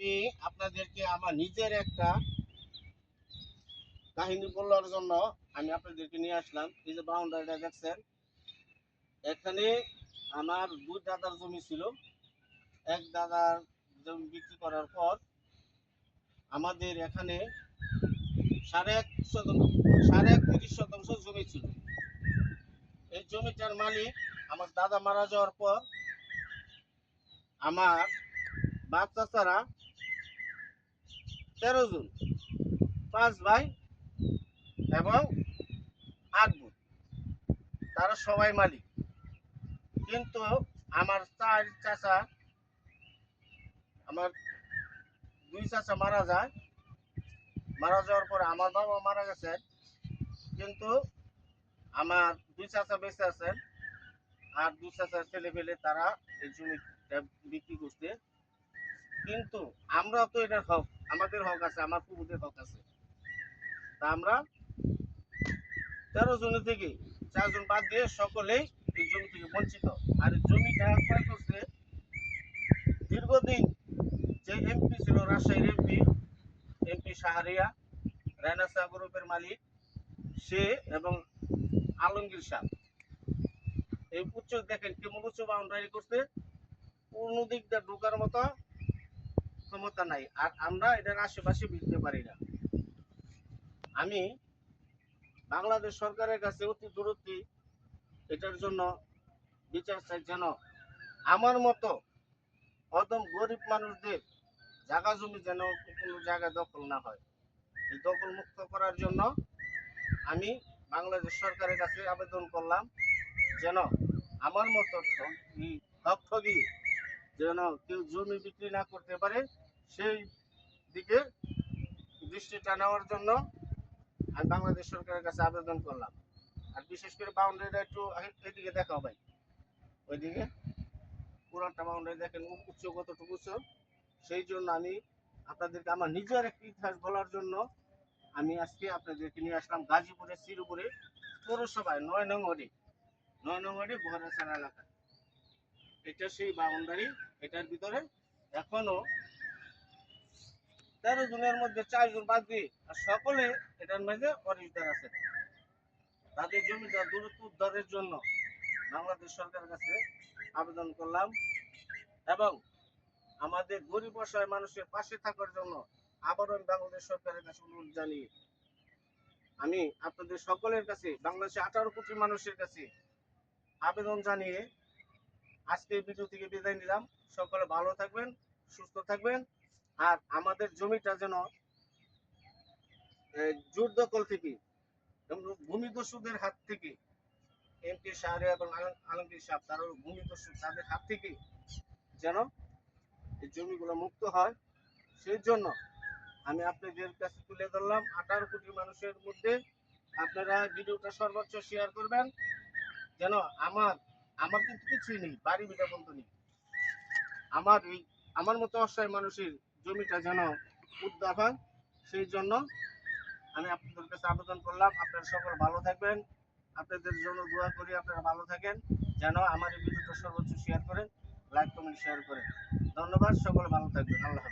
আমি আপনাদেরকে আমার নিজের একটা কাহিনী বলার জন্য আমি আপনাদেরকে নিয়ে আসলাম। এই যে বাউন্ডারিটা দেখছেন? এখানে আমার দুই দাদার জমি ছিল। এক দাদার জমি বিক্রি করার পর আমাদের এখানে সাড়ে এক শতাংশ, সাড়ে এক তিরিশ শতাংশ জমি ছিল। এই জমিটার মালিক আমার দাদা মারা যাওয়ার পর আমার বাপ চাচারা তেরো জন। পাঁচ ভাই এবং আট বোন। তারা সবাই মালিক। কিন্তু আমার চার চাচা, আমার দুই চাচা মারা যায়। মারা যাওয়ার পরে আমার বাবা মারা গেছে। কিন্তু আমার দুই চাচা বেঁচে আছেন। আর দুই চাচার ছেলে পেলে তারা এই জমিটা বিক্রি করছে। কিন্তু আমরা তো এটার হক, আমাদের হক আছে, আমার পুকুরের হক আছে। তা আমরা তেরো জন থেকে চারজন বাদ দিয়ে সকলেই এই জমি থেকে বঞ্চিত। আর জমিটা ক্রয় করছে দীর্ঘদিন যে এমপি ছিল, রাজশাহীর এমপি এমপি শাহরিয়া রায়নাসা গ্রুপের মালিক, সে এবং আলমগীর শাহ। এই উচ্চ দেখেন কেমন উচ্চ বাউন্ডারি করছে কোন দিক দিয়ে ঢোকার মতো ক্ষমতা নাই, আর আমরা এটার আশেপাশে বুঝতে পারি না। আমি বাংলাদেশ সরকারের কাছে অতি দূরত্বে এটার জন্য বিচার চাই যেন আমার মতো অদম গরিব মানুষদের জায়গা জমি যেন কোনো জায়গায় দখল না হয়। এই দখল মুক্ত করার জন্য আমি বাংলাদেশ সরকারের কাছে আবেদন করলাম যেন আমার মতো ঠগি যেন কেউ জমি বিক্রি না করতে পারে, সেই দিকে দৃষ্টিটা নেওয়ার জন্য আমি বাংলাদেশ সরকারের কাছে আবেদন করলাম। আর বিশেষ করে বাউন্ডারিটা একটু এদিকে দেখাও ভাই। ওইদিকে পুরানটা বাউন্ডারি দেখেন উচ্চ কতটুকু উচ্চ? সেই জন্য আমি আপনাদেরকে আমার নিজের একটি ইতিহাস বলার জন্য আমি আজকে আপনাদেরকে নিয়ে আসলাম গাজীপুরে শ্রীপুরে পৌরসভায়, নয় নং ওয়ার্ডে। নয় নং ওয়ার্ডে বহরাসার এলাকা এটা সেই বাউন্ডারি এটার ভিতরে এখনও তেরো জনের মধ্যে চারজন বাদ দিয়ে আর সকলে এটার মধ্যে অরিজিনাল আছে। তাদের জমিটা দূরত্ব উদ্ধারের জন্য বাংলাদেশ সরকারের কাছে আবেদন করলাম এবং আমাদের গরিব অসহায় মানুষের পাশে থাকার জন্য আবারও আমি বাংলাদেশ সরকারের কাছে অনুরোধ জানিয়ে আমি আপনাদের সকলের কাছে বাংলাদেশে আঠারো কোটি মানুষের কাছে আবেদন জানিয়ে আজকে ভিডিও থেকে বিদায় নিলাম। সকলে ভালো থাকবেন, সুস্থ থাকবেন। আর আমাদের জমিটা যেন জোর দখল থেকে ভূমিদস্যুদের হাত থেকে এমপি শাহরিয়া এবং আলমগীর সাহেব, তারা ভূমিদস্যু, তাদের হাত থেকে যেন এই জমিগুলো মুক্ত হয়। সেই জন্য আমি আপনাদের কাছে তুলে ধরলাম, আঠারো কোটি মানুষের মধ্যে আপনারা ভিডিওটা সর্বোচ্চ শেয়ার করবেন। যেন আমার আমার কিন্তু কিছুই নেই, বাড়ি ভিটা বলতে নেই। আমার এই, আমার মতো অসহায় মানুষের জমিটা যেন উদ্ধার হয়, সেই জন্য আমি আপনাদের কাছে আবেদন করলাম। আপনারা সকল ভালো থাকবেন। আপনাদের জন্য দোয়া করি আপনারা ভালো থাকেন, যেন আমার এই ভিডিওটা সর্বোচ্চ শেয়ার করেন লাইক কমেন্ট শেয়ার করেন। ধন্যবাদ, সকল ভালো থাকবেন। আল্লাহ।